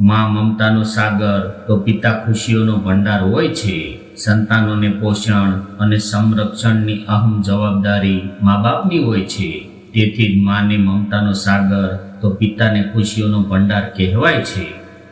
માં મમતાનો સાગર તો પિતા ખુશીઓનો ભંડાર હોય છે. સંતાનોને પોષણ અને સંરક્ષણની અહમ જવાબદારી મા બાપની હોય છે. તેથી જ માને મમતાનો સાગર તો પિતાને ખુશીઓનો ભંડાર કહેવાય છે.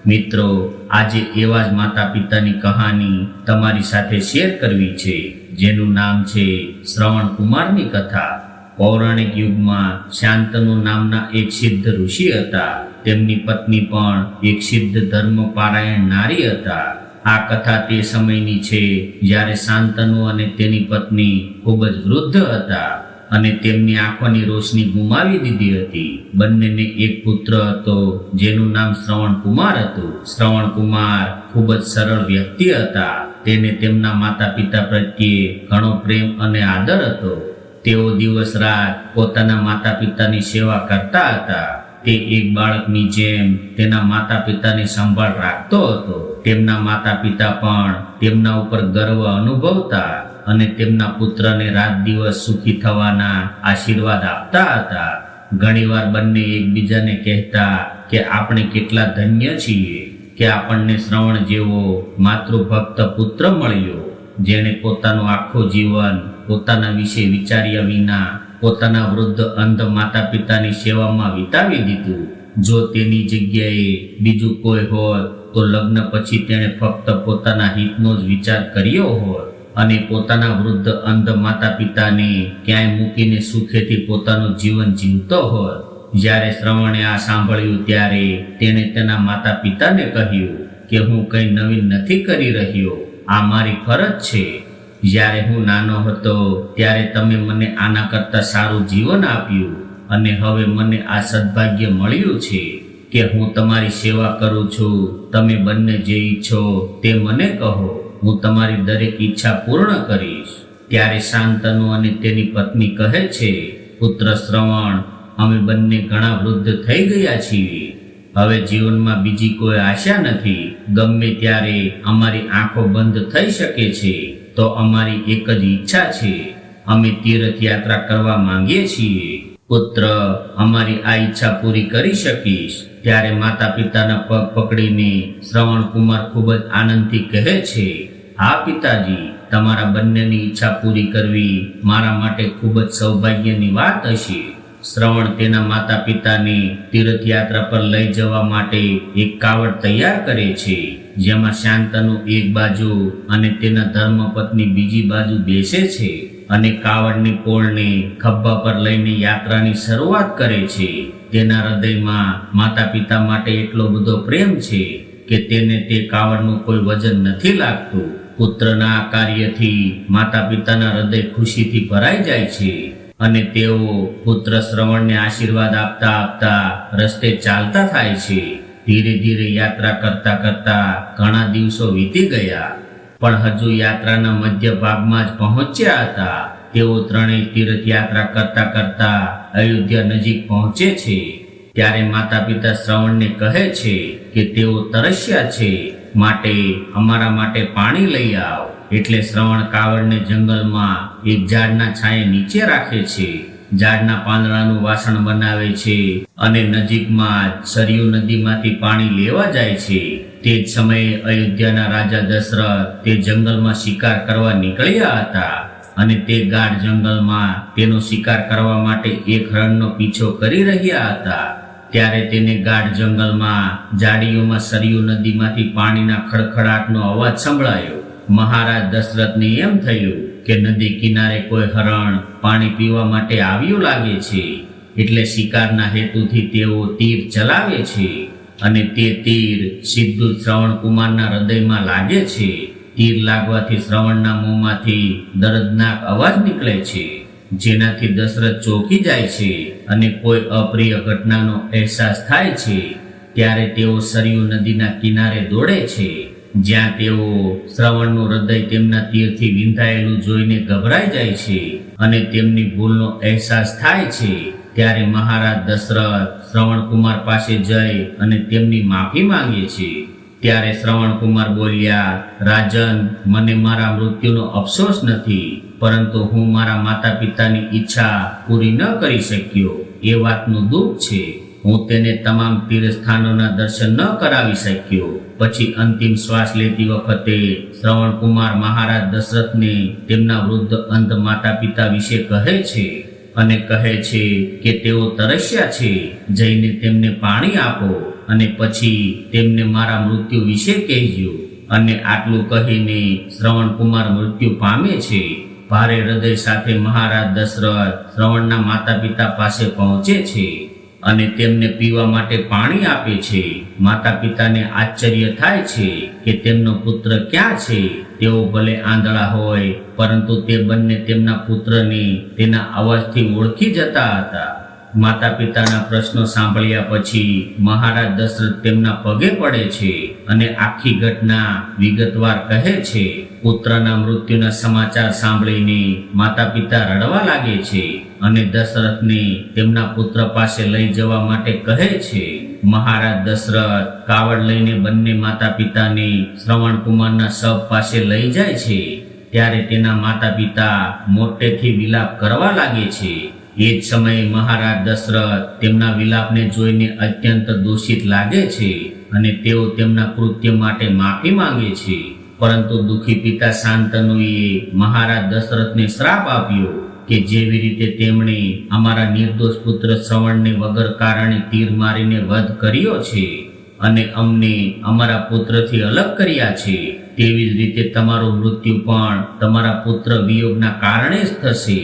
મિત્રો, આજે એવા જ માતા પિતાની કહાની તમારી સાથે શેર કરવી છે, જેનું નામ છે શ્રવણ કુમારની કથા. પૌરાણિક યુગમાં શાંતનુ નામના એક સિદ્ધ ઋષિ હતા. તેમની પત્ની પણ એક સિદ્ધ ધર્મ પારાયણ નારી હતા. આ કથા તે સમયની છે જ્યારે શાંતનુ અને તેની પત્ની ખૂબ જ વૃદ્ધ હતા અને તેમની આંખોની રોશની ગુમાવી દીધી હતી. બંનેને એક પુત્ર હતો, જેનું નામ શ્રવણ કુમાર હતું. શ્રવણ કુમાર ખૂબ જ સરળ વ્યક્તિ હતા. તેને તેમના માતા પિતા પ્રત્યે ઘણો પ્રેમ અને આદર હતો. તેઓ દિવસ રાત પોતાના માતા પિતાની સેવા કરતા હતા. તે એક બાળકની જેમ તેના માતા પિતાની સંભાળ રાખતો હતો. તેમના માતા પિતા પણ તેમના ઉપર ગર્વ અનુભવતા અને તેમના પુત્રને રાત દિવસ સુખી થવાના આશીર્વાદ આપતા હતા. ઘણીવાર બંને એકબીજાને કહેતા કે આપણે કેટલા ધન્ય છીએ કે આપણને શ્રવણ જેવો માતૃભક્ત પુત્ર મળ્યો, જેણે પોતાનું આખું જીવન પોતાના વિશે વિચાર્યા વિના પોતાના વૃદ્ધ અંધ માતા પિતાની સેવામાં વિતાવી દીધું. જો તેની જગ્યાએ બીજું કોઈ હોય, તો લગ્ન પછી તેણે ફક્ત પોતાના હિતનો જ વિચાર કર્યો હોય અને પોતાના વૃદ્ધ અંધ માતા પિતાને ક્યાંય મૂકીને સુખેથી પોતાનું જીવન જીવતો હોય. જ્યારે શ્રવણે આ સાંભળ્યું ત્યારે તેણે તેના માતા પિતાને કહ્યું કે હું કંઈ નવીન નથી કરી રહ્યો. આ મારી ફરજ છે. જ્યારે હું નાનો હતો, ત્યારે તમે મને આના કરતાં સારું જીવન આપ્યું અને હવે મને આ સદભાગ્ય મળ્યું છે કે હું તમારી સેવા કરું છું. તમે બંને જે ઈચ્છો તે મને કહો. હું તમારી દરેક ઈચ્છા પૂર્ણ કરીશ. ત્યારે શાંતનુ અને તેની પત્ની કહે છે, પુત્ર શ્રવણ, અમે બંને ઘણા વૃદ્ધ થઈ ગયા છીએ. હવે જીવનમાં બીજી કોઈ આશા નથી. ગમે ત્યારે અમારી આંખો બંધ થઈ શકે છે, તો અમારી એક જ ઈચ્છા છે. અમે તીર્થ યાત્રા કરવા માંગીએ છીએ. પુત્ર, અમારી આ ઈચ્છા પૂરી કરી શકીશ. ત્યારે માતા પિતાના પગ પકડીને શ્રવણ કુમાર ખૂબ જ આનંદથી કહે છે, હા, પિતાજી, તમારા બંનેની ઈચ્છા પૂરી કરવી મારા માટે ખૂબ જ સૌભાગ્યની વાત હશે. શ્રવણ તેના માતા પિતાને તીર્થયાત્રા પર લઈ જવા માટે એક કાવડ તૈયાર કરે છે. જેમાં શાંતનુ એક બાજુ અને તેના ધર્મપત્ની બીજી બાજુ બેસે છે અને કાવડની કોળને ખભા પર લઈને યાત્રાની શરૂઆત કરે છે. તેના હૃદયમાં માતા પિતા માટે એટલો બધો પ્રેમ છે કે તેને તે કાવડનું કોઈ વજન નથી લાગતું. પુત્રના આ કાર્યથી માતા પિતાના હૃદય ખુશીથી ભરાઈ જાય છે. અને તેઓ પુત્ર શ્રવણને આશીર્વાદ આપતા આપતા રસ્તે ચાલતા થાય છે. ધીરે ધીરે યાત્રા કરતા કરતા ઘણા દિવસો વીતી ગયા. પણ હજુ યાત્રાના મધ્ય ભાગમાં જ પહોંચ્યા હતા. તેઓ ત્રણેય તીર્થયાત્રા કરતા કરતા અયોધ્યા નજીક પહોંચે છે. ત્યારે માતા પિતા શ્રવણને કહે છે કે તેઓ તરસ્યા છે. માટે, અમારા માટે પાણી લઈ આવ. એટલે શ્રવણ કાવડને જંગલમાં એક ઝાડના છાંયે નીચે રાખે છે. ઝાડના પાંદડાનું વાસણ બનાવે છે અને નજીકમાં સરયુ નદીમાંથી પાણી લેવા જાય છે. તે જ સમયે અયોધ્યાના રાજા દશરથ તે જંગલમાં શિકાર કરવા નીકળ્યા હતા અને તે ગાઢ જંગલમાં તેનો શિકાર કરવા માટે એક હરણનો પીછો કરી રહ્યા હતા. ત્યારે તેને ગાઢ જંગલમાં જાડીઓમાં સરયુ નદીમાંથી પાણીના ખડખડાટનો અવાજ સંભળાયો. મહારાજ દશરથને એમ થયું કે નદી કિનારે કોઈ હરણ પાણી પીવા માટે આવ્યું લાગે છે, એટલે શિકારના હેતુથી તેઓ તીર ચલાવે છે અને તે તીર સીધું શ્રવણ કુમારના હૃદયમાં લાગે છે. તીર લાગવાથી શ્રવણના મોંમાંથી દર્દનાક અવાજ નીકળે છે, જેનાથી દશરથ ચોંકી જાય છે અને કોઈ અપ્રિય ઘટનાનો અહેસાસ થાય છે. ત્યારે તેઓ સરયુ નદીના કિનારે દોડે છે. જ્યાં તેઓ શ્રવણનું હૃદય તેમના તીરથી વિંધાયેલું જોઈને ગભરાઈ જાય છે અને તેમની ભૂલનો અહેસાસ થાય છે, ત્યારે મહારાજ દશરથ શ્રવણ કુમાર પાસે જઈ અને તેમની માફી માંગે છે. ત્યારે શ્રવણ કુમાર બોલ્યા, રાજન, મને મારા મૃત્યુનો અફસોસ નથી, પરંતુ હું મારા માતા પિતાની ઈચ્છા પૂરી ન કરી શક્યો. એ વાતનું દુઃખ છે. હું તેને તમામ તીર્થસ્થાનોના દર્શન ન કરાવી શક્યો. પછી અંતિમ શ્વાસ લેતી વખતે શ્રવણ કુમાર મહારાજ દશરથને તેમના વૃદ્ધ અંધ માતા પિતા વિશે કહે છે અને કહે છે કે તેઓ તરસ્યા છે, જઈને તેમને પાણી આપો અને પછી તેમને મારા મૃત્યુ વિશે કહેજો. અને આટલું કહીને શ્રવણ કુમાર મૃત્યુ પામે છે. ભારે હૃદય સાથે મહારાજ દશરથ શ્રવણના માતા પિતા પાસે પહોંચે છે. અને તેમને પીવા માટે પાણી આપે છે. માતા પિતાને આશ્ચર્ય થાય છે કે તેમનો પુત્ર ક્યાં છે. તેઓ ભલે આંધળા હોય, પરંતુ તે બંને તેમના પુત્રને તેના અવાજથી ઓળખી જતા હતા. માતા પિતાના પ્રશ્નો સાંભળ્યા પછી મહારાજ દશરથ તેમના પગે પડે છે અને આખી ઘટના વિગતવાર કહે છે. પુત્રના મૃત્યુના સમાચાર સાંભળીને માતા પિતા રડવા લાગે છે અને દશરથને તેમના પુત્ર પાસે લઈ જવા માટે કહે છે. મહારાજ દશરથ કાવડ લઈને બંને માતા પિતાને શ્રવણ કુમારના શવ પાસે લઈ જાય છે. ત્યારે તેના માતા પિતા મોટેથી વિલાપ કરવા લાગે છે. એ જ સમયે મહારાજ દશરથ તેમના વિલાપને જોઈને અત્યંત દોષિત લાગે છે અને તેઓ તેમના કૃત્ય માટે માફી માંગે છે. પરંતુ દુઃખી પિતા શાંતનુએ મહારાજ દશરથને શ્રાપ આપ્યો કે જેવી રીતે તેમણે અમારા નિર્દોષ પુત્ર શ્રવણને વગર કારણે તીર મારીને વધ કર્યો છે અને અમને અમારા પુત્રથી અલગ કર્યા છે, તેવી જ રીતે તમારું મૃત્યુ પણ તમારા પુત્ર વિયોગના કારણે જ થશે.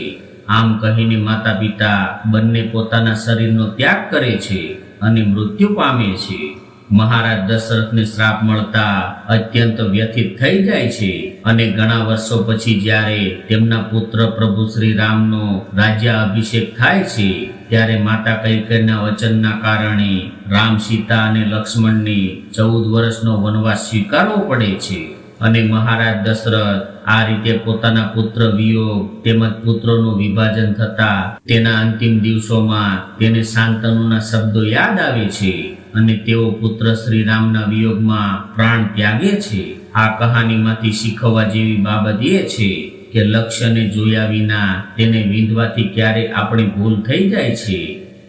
આમ કહીને માતા પિતા બંને પોતાના શરીરનો ત્યાગ કરે છે અને મૃત્યુ પામે છે. મહારાજ દશરથને શ્રાપ મળતા અત્યંત વ્યથિત થઈ જાય છે અને ઘણા વર્ષો પછી જ્યારે તેમના પુત્ર પ્રભુ શ્રી રામનો રાજ્ય અભિષેક થાય છે, ત્યારે માતા કૈકેયના વચનના કારણે રામ સીતા અને લક્ષ્મણને ચૌદ વર્ષનો વનવાસ સ્વીકારવો પડે છે. અને મહારાજ દશરથ આ રીતે પોતાના પુત્ર વિયોગ તેમજ પુત્રોનું વિભાજન થતા તેના અંતિમ દિવસોમાં તેને શાંતનુના શબ્દો યાદ આવે છે અને તેઓ પુત્ર શ્રી રામના વિયોગમાં પ્રાણ ત્યાગે છે. આ કહાનીમાંથી શીખવવા જેવી બાબત એ છે કે લક્ષ્યને જોયા વિના તેને વિંધવાથી ક્યારે આપણી ભૂલ થઈ જાય છે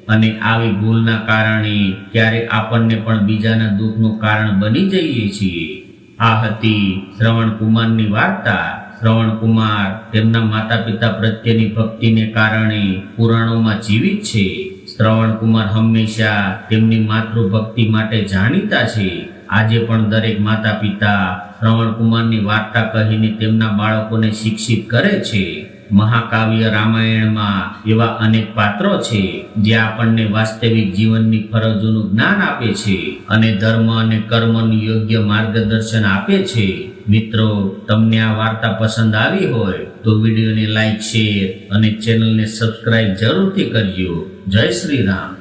અને આવી ભૂલના કારણે ક્યારે આપણને પણ બીજાના દુઃખનું કારણ બની જઈએ છીએ. આ હતી શ્રવણ કુમારની વાર્તા. શ્રવણ કુમાર તેમના માતા પિતા પ્રત્યેની ભક્તિને કારણે પુરાણોમાં જીવિત છે. શ્રવણ કુમાર હંમેશા તેમની માતૃભક્તિ માટે જાણીતા છે. આજે પણ દરેક માતા પિતા શ્રવણ કુમારની વાર્તા કહીને તેમના બાળકોને શિક્ષિત કરે છે. મહાકાવ્ય રામાયણમાં એવા અનેક પાત્રો છે જે આપણને વાસ્તવિક જીવનની ફરજોનું જ્ઞાન આપે છે અને ધર્મ અને કર્મનું યોગ્ય માર્ગદર્શન આપે છે. મિત્રો, તમને આ વાર્તા પસંદ આવી હોય તો વિડીયોને લાઈક, શેર અને ચેનલને સબસ્ક્રાઇબ જરૂરથી કરજો. જય શ્રી રામ.